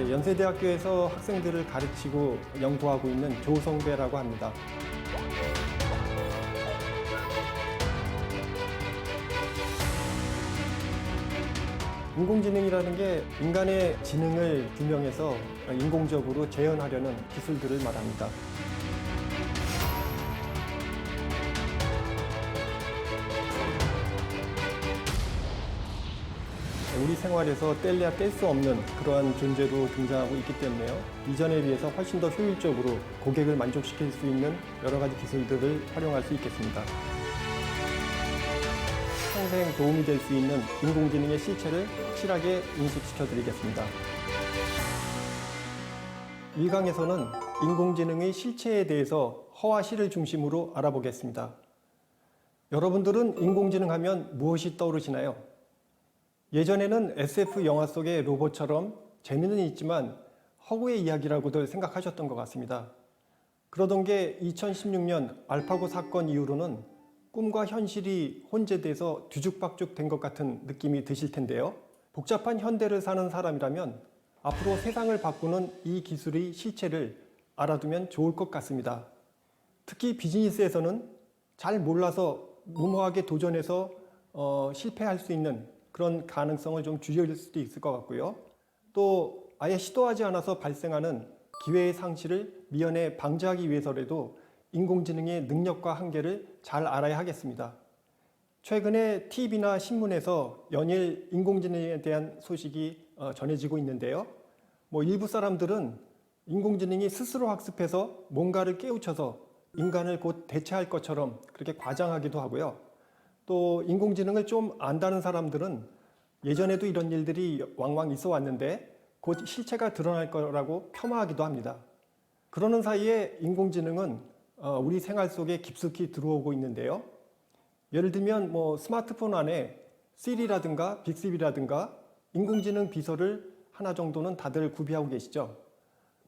예, 연세대학교에서 학생들을 가르치고 연구하고 있는 조성배라고 합니다. 인공지능이라는 게 인간의 지능을 규명해서 인공적으로 재현하려는 기술들을 말합니다. 우리 생활에서 뗄래야 뗄 수 없는 그러한 존재로 등장하고 있기 때문에요. 이전에 비해서 훨씬 더 효율적으로 고객을 만족시킬 수 있는 여러 가지 기술들을 활용할 수 있겠습니다. 평생 도움이 될 수 있는 인공지능의 실체를 확실하게 인식시켜 드리겠습니다. 1강에서는 인공지능의 실체에 대해서 허와 실을 중심으로 알아보겠습니다. 여러분들은 인공지능 하면 무엇이 떠오르시나요? 예전에는 SF 영화 속의 로봇처럼 재미는 있지만 허구의 이야기라고들 생각하셨던 것 같습니다. 그러던 게 2016년 알파고 사건 이후로는 꿈과 현실이 혼재돼서 뒤죽박죽 된 것 같은 느낌이 드실 텐데요. 복잡한 현대를 사는 사람이라면 앞으로 세상을 바꾸는 이 기술의 실체를 알아두면 좋을 것 같습니다. 특히 비즈니스에서는 잘 몰라서 무모하게 도전해서 어, 실패할 수 있는 그런 가능성을 좀 줄일 수도 있을 것 같고요. 또 아예 시도하지 않아서 발생하는 기회의 상실을 미연에 방지하기 위해서라도 인공지능의 능력과 한계를 잘 알아야 하겠습니다. 최근에 TV나 신문에서 연일 인공지능에 대한 소식이 어, 전해지고 있는데요. 뭐 일부 사람들은 인공지능이 스스로 학습해서 뭔가를 깨우쳐서 인간을 곧 대체할 것처럼 그렇게 과장하기도 하고요. 또 인공지능을 좀 안다는 사람들은 예전에도 이런 일들이 왕왕 있어 왔는데 곧 실체가 드러날 거라고 폄하하기도 합니다. 그러는 사이에 인공지능은 어, 우리 생활 속에 깊숙이 들어오고 있는데요. 예를 들면 뭐 스마트폰 안에 시리라든가 빅스비라든가 인공지능 비서를 하나 정도는 다들 구비하고 계시죠.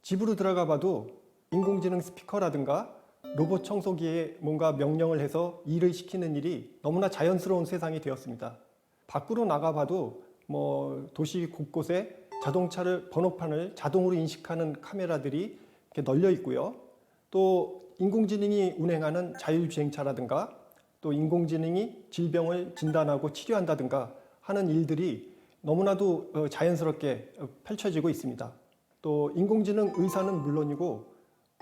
집으로 들어가 봐도 인공지능 스피커라든가 로봇 청소기에 뭔가 명령을 해서 일을 시키는 일이 너무나 자연스러운 세상이 되었습니다. 밖으로 나가봐도 뭐 도시 곳곳에 자동차를 번호판을 자동으로 인식하는 카메라들이 이렇게 널려 있고요. 또 인공지능이 운행하는 자율주행차라든가 또 인공지능이 질병을 진단하고 치료한다든가 하는 일들이 너무나도 어, 자연스럽게 어, 펼쳐지고 있습니다. 또 인공지능 의사는 물론이고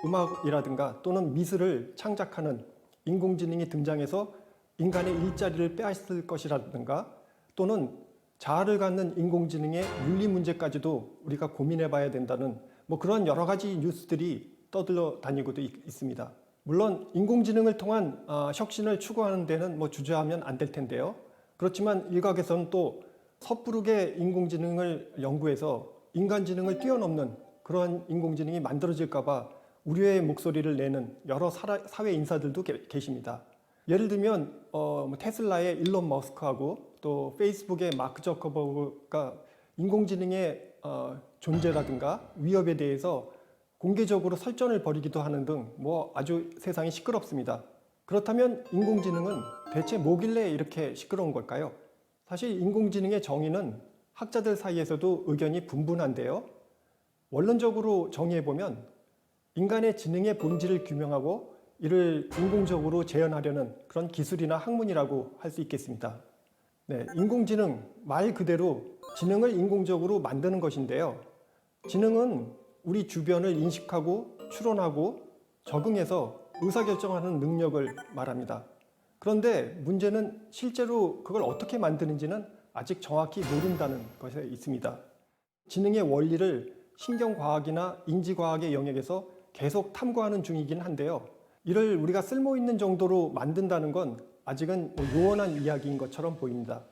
음악이라든가 또는 미술을 창작하는 인공지능이 등장해서 인간의 일자리를 빼앗을 것이라든가 또는 자아를 갖는 인공지능의 윤리 문제까지도 우리가 고민해 봐야 된다는 뭐 그런 여러 가지 뉴스들이 떠들러 다니고도 있, 있습니다. 물론 인공지능을 통한 어, 혁신을 추구하는 데는 뭐 주저하면 안 될 텐데요. 그렇지만 일각에서는 또 섣부르게 인공지능을 연구해서 인간지능을 뛰어넘는 그러한 인공지능이 만들어질까봐 우려의 목소리를 내는 여러 사회 인사들도 게, 계십니다. 예를 들면 어, 뭐 테슬라의 일론 머스크하고 또 페이스북의 마크 저커버그가 인공지능의 어, 존재라든가 위협에 대해서 공개적으로 설전을 벌이기도 하는 등 뭐 아주 세상이 시끄럽습니다. 그렇다면 인공지능은 대체 뭐길래 이렇게 시끄러운 걸까요? 사실 인공지능의 정의는 학자들 사이에서도 의견이 분분한데요. 원론적으로 정의해보면 인간의 지능의 본질을 규명하고 이를 인공적으로 재현하려는 그런 기술이나 학문이라고 할 수 있겠습니다. 네, 인공지능 말 그대로 지능을 인공적으로 만드는 것인데요. 지능은 우리 주변을 인식하고 추론하고 적응해서 의사결정하는 능력을 말합니다. 그런데 문제는 실제로 그걸 어떻게 만드는지는 아직 정확히 모른다는 것에 있습니다. 지능의 원리를 신경과학이나 인지과학의 영역에서 계속 탐구하는 중이긴 한데요. 이를 우리가 쓸모 있는 정도로 만든다는 건 아직은 뭐 요원한 이야기인 것처럼 보입니다.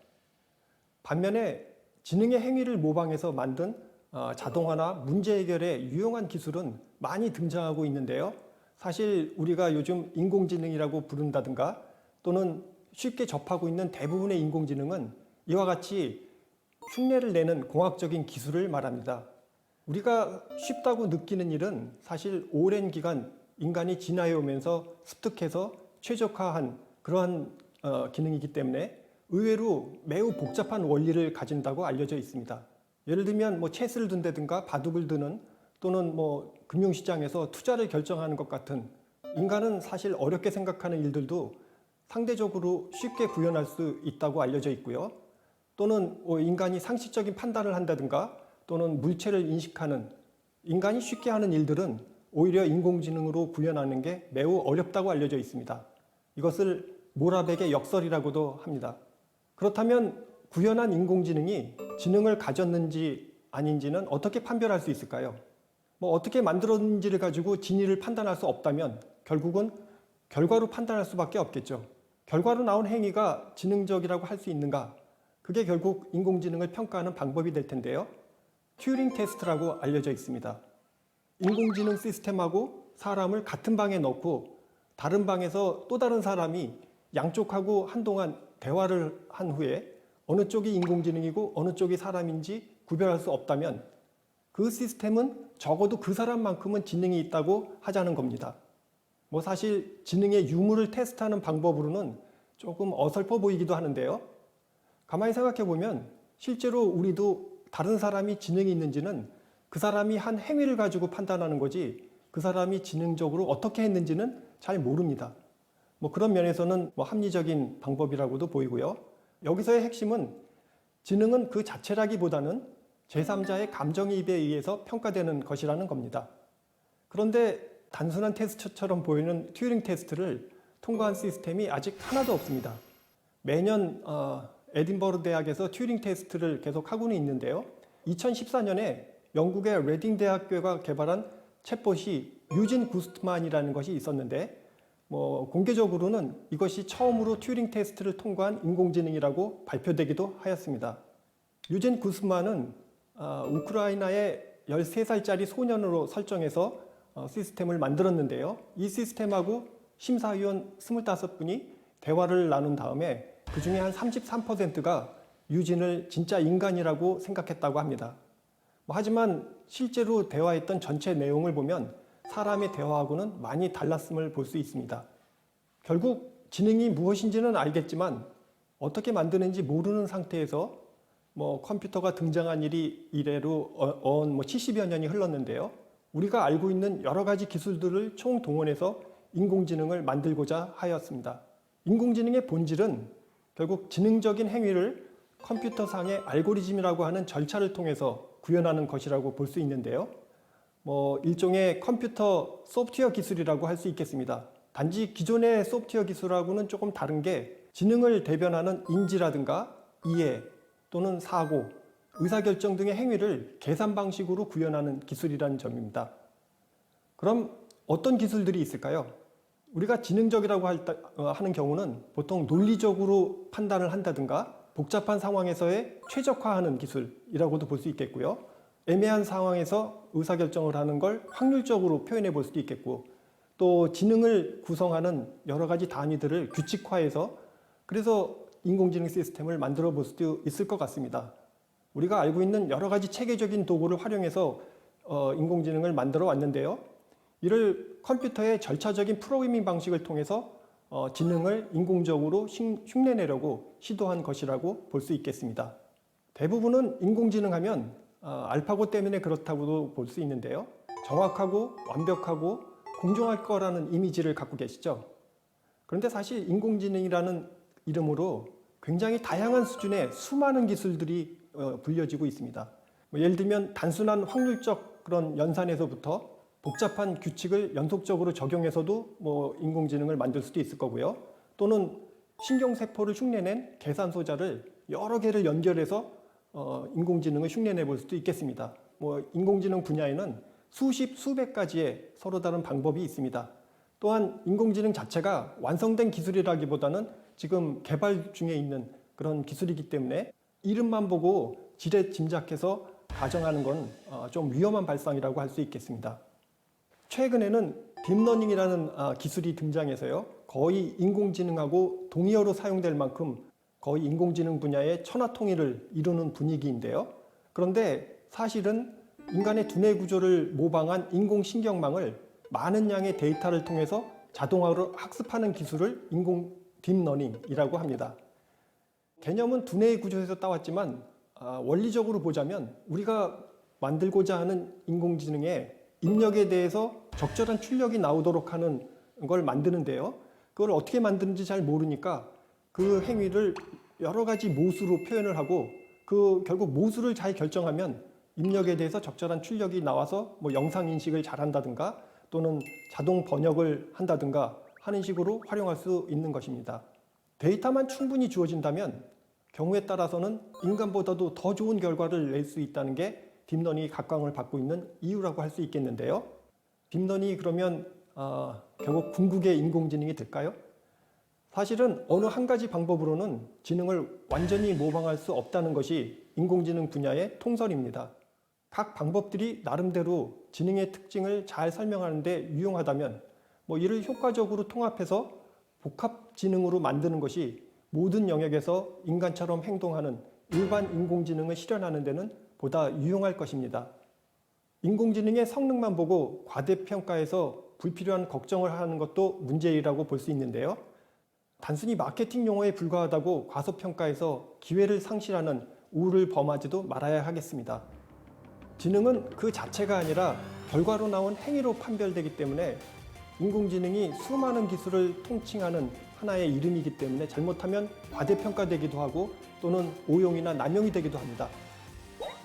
반면에 지능의 행위를 모방해서 만든 어, 자동화나 문제 해결에 유용한 기술은 많이 등장하고 있는데요. 사실 우리가 요즘 인공지능이라고 부른다든가 또는 쉽게 접하고 있는 대부분의 인공지능은 이와 같이 흉내를 내는 공학적인 기술을 말합니다. 우리가 쉽다고 느끼는 일은 사실 오랜 기간 인간이 진화해 오면서 습득해서 최적화한 그러한 어, 기능이기 때문에 의외로 매우 복잡한 원리를 가진다고 알려져 있습니다. 예를 들면 뭐 체스를 둔다든가 바둑을 두는 또는 뭐 금융시장에서 투자를 결정하는 것 같은 인간은 사실 어렵게 생각하는 일들도 상대적으로 쉽게 구현할 수 있다고 알려져 있고요. 또는 뭐 인간이 상식적인 판단을 한다든가 또는 물체를 인식하는 인간이 쉽게 하는 일들은 오히려 인공지능으로 구현하는 게 매우 어렵다고 알려져 있습니다. 이것을 모라백의 역설이라고도 합니다. 그렇다면 구현한 인공지능이 지능을 가졌는지 아닌지는 어떻게 판별할 수 있을까요? 뭐 어떻게 만들었는지를 가지고 진위를 판단할 수 없다면 결국은 결과로 판단할 수밖에 없겠죠. 결과로 나온 행위가 지능적이라고 할 수 있는가? 그게 결국 인공지능을 평가하는 방법이 될 텐데요. 튜링 테스트라고 알려져 있습니다. 인공지능 시스템하고 사람을 같은 방에 넣고 다른 방에서 또 다른 사람이 양쪽하고 한동안 대화를 한 후에 어느 쪽이 인공지능이고 어느 쪽이 사람인지 구별할 수 없다면 그 시스템은 적어도 그 사람만큼은 지능이 있다고 하자는 겁니다. 뭐 사실 지능의 유무를 테스트하는 방법으로는 조금 어설퍼 보이기도 하는데요. 가만히 생각해 보면 실제로 우리도 다른 사람이 지능이 있는지는 그 사람이 한 행위를 가지고 판단하는 거지 그 사람이 지능적으로 어떻게 했는지는 잘 모릅니다. 뭐 그런 면에서는 뭐 합리적인 방법이라고도 보이고요. 여기서의 핵심은 지능은 그 자체라기보다는 제3자의 감정이입에 의해서 평가되는 것이라는 겁니다. 그런데 단순한 테스트처럼 보이는 튜링 테스트를 통과한 시스템이 아직 하나도 없습니다. 매년 어, 에딘버러 대학에서 튜링 테스트를 계속 하고는 있는데요. 2014년에 영국의 레딩 대학교가 개발한 챗봇이 유진 구스트만이라는 것이 있었는데 뭐 공개적으로는 이것이 처음으로 튜링 테스트를 통과한 인공지능이라고 발표되기도 하였습니다. 유진 구스만은 어, 우크라이나의 13살짜리 소년으로 설정해서 어, 시스템을 만들었는데요. 이 시스템하고 심사위원 25분이 대화를 나눈 다음에 그 중에 한 33%가 유진을 진짜 인간이라고 생각했다고 합니다. 뭐 하지만 실제로 대화했던 전체 내용을 보면 사람의 대화하고는 많이 달랐음을 볼 수 있습니다. 결국 지능이 무엇인지는 알겠지만 어떻게 만드는지 모르는 상태에서 뭐 컴퓨터가 등장한 일이 이래로 어언 뭐 70여 년이 흘렀는데요. 우리가 알고 있는 여러 가지 기술들을 총동원해서 인공지능을 만들고자 하였습니다. 인공지능의 본질은 결국 지능적인 행위를 컴퓨터상의 알고리즘이라고 하는 절차를 통해서 구현하는 것이라고 볼 수 있는데요. 뭐 일종의 컴퓨터 소프트웨어 기술이라고 할 수 있겠습니다. 단지 기존의 소프트웨어 기술하고는 조금 다른 게 지능을 대변하는 인지라든가 이해 또는 사고, 의사결정 등의 행위를 계산 방식으로 구현하는 기술이라는 점입니다. 그럼 어떤 기술들이 있을까요? 우리가 지능적이라고 할, 어, 하는 경우는 보통 논리적으로 판단을 한다든가 복잡한 상황에서의 최적화하는 기술이라고도 볼 수 있겠고요. 애매한 상황에서 의사결정을 하는 걸 확률적으로 표현해 볼 수도 있겠고 또 지능을 구성하는 여러 가지 단위들을 규칙화해서 그래서 인공지능 시스템을 만들어 볼 수도 있을 것 같습니다. 우리가 알고 있는 여러 가지 체계적인 도구를 활용해서 어, 인공지능을 만들어 왔는데요. 이를 컴퓨터의 절차적인 프로그래밍 방식을 통해서 어, 지능을 인공적으로 흉내내려고 시도한 것이라고 볼 수 있겠습니다. 대부분은 인공지능 하면 어, 알파고 때문에 그렇다고도 볼 수 있는데요. 정확하고 완벽하고 공정할 거라는 이미지를 갖고 계시죠. 그런데 사실 인공지능이라는 이름으로 굉장히 다양한 수준의 수많은 기술들이 어, 불려지고 있습니다. 뭐 예를 들면 단순한 확률적 그런 연산에서부터 복잡한 규칙을 연속적으로 적용해서도 뭐 인공지능을 만들 수도 있을 거고요. 또는 신경세포를 흉내낸 계산소자를 여러 개를 연결해서 어, 인공지능을 흉내내 볼 수도 있겠습니다. 뭐 인공지능 분야에는 수십, 수백 가지의 서로 다른 방법이 있습니다. 또한 인공지능 자체가 완성된 기술이라기보다는 지금 개발 중에 있는 그런 기술이기 때문에 이름만 보고 지레 짐작해서 가정하는 건 좀 위험한 발상이라고 할 수 있겠습니다. 최근에는 딥러닝이라는 아, 기술이 등장해서요. 거의 인공지능하고 동의어로 사용될 만큼 거의 인공지능 분야의 천하통일을 이루는 분위기인데요. 그런데 사실은 인간의 두뇌 구조를 모방한 인공신경망을 많은 양의 데이터를 통해서 자동화로 학습하는 기술을 인공 딥러닝이라고 합니다. 개념은 두뇌의 구조에서 따왔지만 아, 원리적으로 보자면 우리가 만들고자 하는 인공지능의 입력에 대해서 적절한 출력이 나오도록 하는 걸 만드는데요. 그걸 어떻게 만드는지 잘 모르니까 그 행위를 여러 가지 모수로 표현을 하고 그 결국 모수를 잘 결정하면 입력에 대해서 적절한 출력이 나와서 뭐 영상 인식을 잘한다든가 또는 자동 번역을 한다든가 하는 식으로 활용할 수 있는 것입니다. 데이터만 충분히 주어진다면 경우에 따라서는 인간보다도 더 좋은 결과를 낼 수 있다는 게 딥러닝이 각광을 받고 있는 이유라고 할 수 있겠는데요. 딥러닝이 그러면 아, 결국 궁극의 인공지능이 될까요? 사실은 어느 한 가지 방법으로는 지능을 완전히 모방할 수 없다는 것이 인공지능 분야의 통설입니다. 각 방법들이 나름대로 지능의 특징을 잘 설명하는데 유용하다면 뭐 이를 효과적으로 통합해서 복합 지능으로 만드는 것이 모든 영역에서 인간처럼 행동하는 일반 인공지능을 실현하는 데는 보다 유용할 것입니다. 인공지능의 성능만 보고 과대평가해서 불필요한 걱정을 하는 것도 문제이라고 볼 수 있는데요. 단순히 마케팅 용어에 불과하다고 과소평가해서 기회를 상실하는 우를 범하지도 말아야 하겠습니다. 지능은 그 자체가 아니라 결과로 나온 행위로 판별되기 때문에 인공지능이 수많은 기술을 통칭하는 하나의 이름이기 때문에 잘못하면 과대평가되기도 하고 또는 오용이나 남용이 되기도 합니다.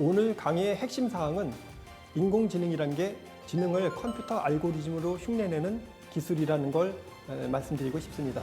오늘 강의의 핵심 사항은 인공지능이란 게 지능을 컴퓨터 알고리즘으로 흉내내는 기술이라는 걸 에, 말씀드리고 싶습니다.